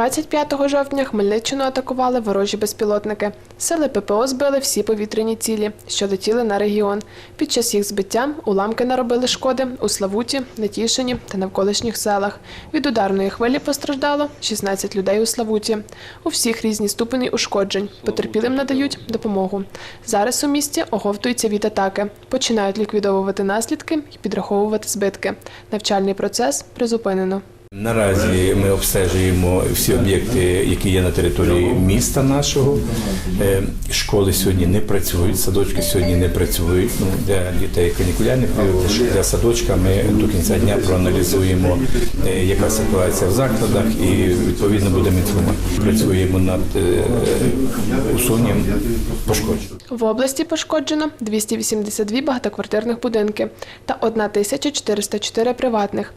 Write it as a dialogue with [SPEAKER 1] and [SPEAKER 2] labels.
[SPEAKER 1] 25 жовтня Хмельниччину атакували ворожі безпілотники. Сили ППО збили всі повітряні цілі, що летіли на регіон. Під час їх збиття уламки наробили шкоди у Славуті, Нетішині та навколишніх селах. Від ударної хвилі постраждало 16 людей у Славуті. У всіх різні ступені ушкоджень. Потерпілим надають допомогу. Зараз у місті оговтуються від атаки. Починають ліквідовувати наслідки і підраховувати збитки. Навчальний процес призупинено.
[SPEAKER 2] Наразі ми обстежуємо всі об'єкти, які є на території міста нашого. Е, Школи сьогодні не працюють, садочки сьогодні не працюють. Ну, для дітей канікулярний період, для садочка ми до кінця дня проаналізуємо, е, яка ситуація в закладах, і відповідно будемо інформувати. Працюємо над е, усуненням пошкоджень.
[SPEAKER 1] В області пошкоджено 282 багатоквартирних будинки та 1404 приватних.